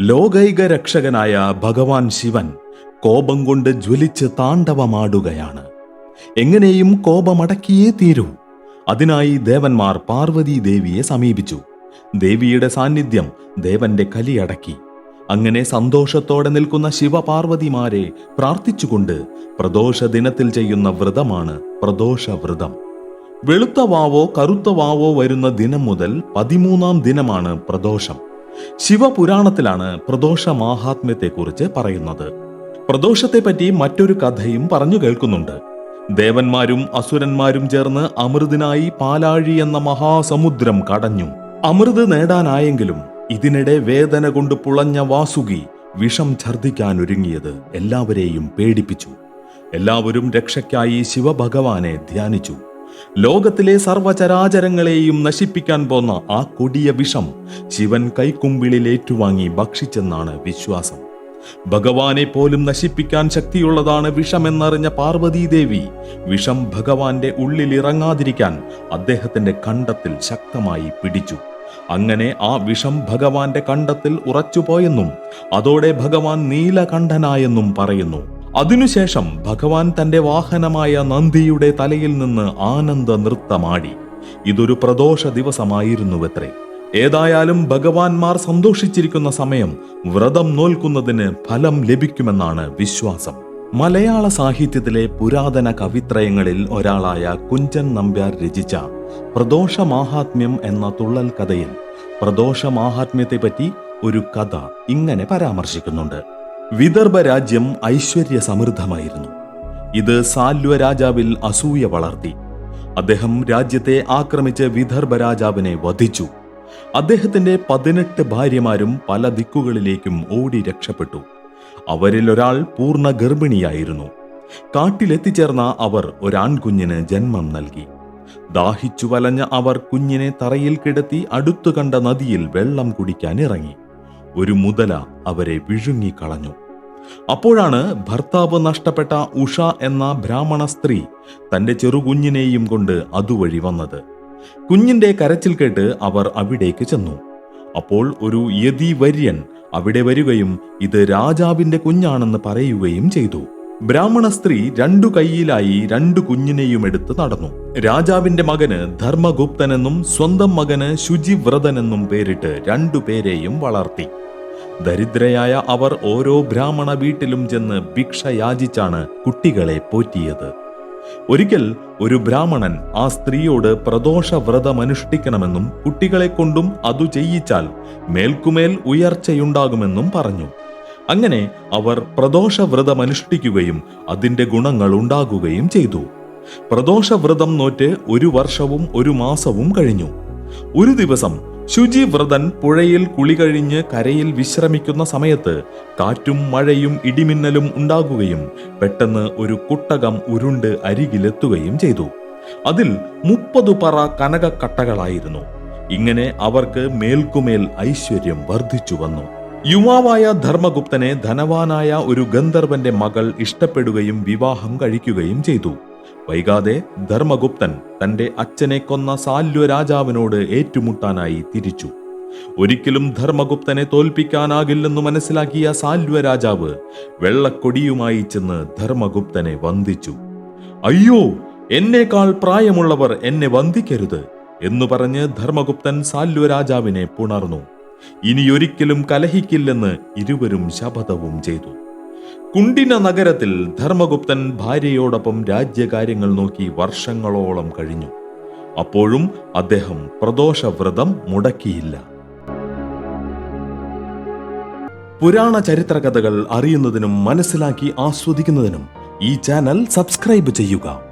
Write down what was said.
ലോകൈക രക്ഷകനായ ഭഗവാൻ ശിവൻ കോപം കൊണ്ട് ജ്വലിച്ച് താണ്ഡവമാടുകയാണ്. എങ്ങനെയും കോപമടക്കിയേ തീരൂ. അതിനായി ദേവന്മാർ പാർവതി ദേവിയെ സമീപിച്ചു. ദേവിയുടെ സാന്നിധ്യം ദേവന്റെ കലിയടക്കി അങ്ങനെ സന്തോഷത്തോടെ നിൽക്കുന്ന ശിവപാർവതിമാരെ പ്രാർത്ഥിച്ചുകൊണ്ട് പ്രദോഷ ദിനത്തിൽ ചെയ്യുന്ന വ്രതമാണ് പ്രദോഷ വ്രതം വെളുത്ത വാവോ കറുത്ത വാവോ വരുന്ന ദിനം മുതൽ പതിമൂന്നാം ദിനമാണ് പ്രദോഷം. ശിവപുരാണത്തിലാണ് പ്രദോഷ മാഹാത്മ്യത്തെക്കുറിച്ച് പറയുന്നത്. പ്രദോഷത്തെപ്പറ്റി മറ്റൊരു കഥയും പറഞ്ഞു കേൾക്കുന്നുണ്ട്. ദേവന്മാരും അസുരന്മാരും ചേർന്ന് അമൃതിനായി പാലാഴി എന്ന മഹാസമുദ്രം കടഞ്ഞു. അമൃത് നേടാനായെങ്കിലും ഇതിനിടെ വേദന കൊണ്ട് പുളഞ്ഞ വാസുകി വിഷം ഛർദ്ദിക്കാനൊരുങ്ങിയത് എല്ലാവരെയും പേടിപ്പിച്ചു. എല്ലാവരും രക്ഷയ്ക്കായി ശിവഭഗവാനെ ധ്യാനിച്ചു. ലോകത്തിലെ സർവചരാചരങ്ങളെയും നശിപ്പിക്കാൻ പോന്ന ആ കൊടിയ വിഷം ശിവൻ കൈക്കുമ്പിളിൽ ഏറ്റുവാങ്ങി ഭക്ഷിച്ചെന്നാണ് വിശ്വാസം. ഭഗവാനെ പോലും നശിപ്പിക്കാൻ ശക്തിയുള്ളതാണ് വിഷമെന്നറിഞ്ഞ പാർവതീദേവി വിഷം ഭഗവാന്റെ ഉള്ളിൽ ഇറങ്ങാതിരിക്കാൻ അദ്ദേഹത്തിന്റെ കണ്ടത്തിൽ ശക്തമായി പിടിച്ചു. അങ്ങനെ ആ വിഷം ഭഗവാന്റെ കണ്ടത്തിൽ ഉറച്ചുപോയെന്നും അതോടെ ഭഗവാൻ നീലകണ്ഠനായെന്നും പറയുന്നു. അതിനുശേഷം ഭഗവാൻ തന്റെ വാഹനമായ നന്ദിയുടെ തലയിൽ നിന്ന് ആനന്ദ നൃത്തമാടി ഇതൊരു പ്രദോഷ ദിവസമായിരുന്നുവത്രേ. ഏതായാലും ഭഗവാൻമാർ സന്തോഷിച്ചിരിക്കുന്ന സമയം വ്രതം നോൽക്കുന്നതിന് ഫലം ലഭിക്കുമെന്നാണ് വിശ്വാസം. മലയാള സാഹിത്യത്തിലെ പുരാതന കവിത്രയങ്ങളിൽ ഒരാളായ കുഞ്ചൻ നമ്പ്യാർ രചിച്ച പ്രദോഷ മാഹാത്മ്യം എന്ന തുള്ളൽ കഥയിൽ പ്രദോഷ മാഹാത്മ്യത്തെപ്പറ്റി ഒരു കഥ ഇങ്ങനെ പരാമർശിക്കുന്നുണ്ട്. വിദർഭ രാജ്യം ഐശ്വര്യ സമൃദ്ധമായിരുന്നു ഇത് സാല്വ രാജാവിൽ അസൂയ വളർത്തി. അദ്ദേഹം രാജ്യത്തെ ആക്രമിച്ച് വിദർഭ രാജാവിനെ വധിച്ചു. അദ്ദേഹത്തിന്റെ പതിനെട്ട് ഭാര്യമാരും പല ദിക്കുകളിലേക്കും ഓടി രക്ഷപ്പെട്ടു. അവരിൽ ഒരാൾ പൂർണ ഗർഭിണിയായിരുന്നു. കാട്ടിലെത്തിച്ചേർന്ന അവർ ഒരാൺകുഞ്ഞിന് ജന്മം നൽകി. ദാഹിച്ചു വലഞ്ഞ അവർ കുഞ്ഞിനെ തറയിൽ കിടത്തി അടുത്തു കണ്ട നദിയിൽ വെള്ളം കുടിക്കാൻ ഇറങ്ങി. ഒരു മുതല അവരെ വിഴുങ്ങിക്കളഞ്ഞു. അപ്പോഴാണ് ഭർത്താവ് നഷ്ടപ്പെട്ട ഉഷ എന്ന ബ്രാഹ്മണ സ്ത്രീ തന്റെ ചെറുകുഞ്ഞിനെയും കൊണ്ട് അതുവഴി വന്നത്. കുഞ്ഞിന്റെ കരച്ചിൽ കേട്ട് അവർ അവിടേക്ക് ചെന്നു. അപ്പോൾ ഒരു യതിവര്യൻ അവിടെ വരികയും ഇത് രാജാവിന്റെ കുഞ്ഞാണെന്ന് പറയുകയും ചെയ്തു. ബ്രാഹ്മണ സ്ത്രീ രണ്ടു കൈയിലായി രണ്ടു കുഞ്ഞിനെയും എടുത്ത് നടന്നു. രാജാവിന്റെ മകന് ധർമ്മഗുപ്തനെന്നും സ്വന്തം മകന് ശുചിവ്രതനെന്നും പേരിട്ട് രണ്ടുപേരെയും വളർത്തി. ദരിദ്രയായ അവർ ഓരോ ബ്രാഹ്മണ വീട്ടിലും ചെന്ന് ഭിക്ഷ യാചിച്ചാണ് കുട്ടികളെ പോറ്റിയത്. ഒരിക്കൽ ഒരു ബ്രാഹ്മണൻ ആ സ്ത്രീയോട് പ്രദോഷ വ്രതമനുഷ്ഠിക്കണമെന്നും കുട്ടികളെ കൊണ്ടും അതു ചെയ്യിച്ചാൽ മേൽക്കുമേൽ ഉയർച്ചയുണ്ടാകുമെന്നും പറഞ്ഞു. അങ്ങനെ അവർ പ്രദോഷ വ്രതമനുഷ്ഠിക്കുകയും അതിന്റെ ഗുണങ്ങൾ ഉണ്ടാകുകയും ചെയ്തു. പ്രദോഷ വ്രതം നോറ്റ് ഒരു വർഷവും ഒരു മാസവും കഴിഞ്ഞു. ഒരു ദിവസം ശുചിവ്രതൻ പുഴയിൽ കുളി കഴിഞ്ഞ് കരയിൽ വിശ്രമിക്കുന്ന സമയത്ത് കാറ്റും മഴയും ഇടിമിന്നലും ഉണ്ടാകുകയും പെട്ടെന്ന് ഒരു കുട്ടകം ഉരുണ്ട് അരികിലെത്തുകയും ചെയ്തു. അതിൽ മുപ്പതു പറ കനകക്കട്ടകളായിരുന്നു. ഇങ്ങനെ അവർക്ക് മേൽക്കുമേൽ ഐശ്വര്യം വർദ്ധിച്ചു വന്നു. യുവാവായ ധർമ്മഗുപ്തനെ ധനവാനായ ഒരു ഗന്ധർവന്റെ മകൾ ഇഷ്ടപ്പെടുകയും വിവാഹം കഴിക്കുകയും ചെയ്തു. വൈകാതെ ധർമ്മഗുപ്തൻ തന്റെ അച്ഛനെ കൊന്ന സാല്യ രാജാവിനോട് ഏറ്റുമുട്ടാനായി തിരിച്ചു. ഒരിക്കലും ധർമ്മഗുപ്തനെ തോൽപ്പിക്കാനാകില്ലെന്ന് മനസ്സിലാക്കിയ സാല്വ രാജാവ് വെള്ളക്കൊടിയുമായി ചെന്ന് ധർമ്മഗുപ്തനെ വന്ദിച്ചു. അയ്യോ എന്നേക്കാൾ പ്രായമുള്ളവർ എന്നെ വന്ദിക്കരുത് എന്നു പറഞ്ഞ് ധർമ്മഗുപ്തൻ സാല്വ രാജാവിനെ പുണർന്നു. ഇനിയൊരിക്കലും കലഹിക്കില്ലെന്ന് ഇരുവരും ശപഥവും ചെയ്തു. കുണ്ടിന നഗരത്തിൽ ധർമ്മഗുപ്തൻ ഭാര്യയോടൊപ്പം രാജ്യകാര്യങ്ങൾ നോക്കി വർഷങ്ങളോളം കഴിഞ്ഞു. അപ്പോഴും അദ്ദേഹം പ്രദോഷവ്രതം മുടക്കിയില്ല. പുരാണ ചരിത്രകഥകൾ അറിയുന്നതിനും മനസ്സിലാക്കി ആസ്വദിക്കുന്നതിനും ഈ ചാനൽ സബ്സ്ക്രൈബ് ചെയ്യുക.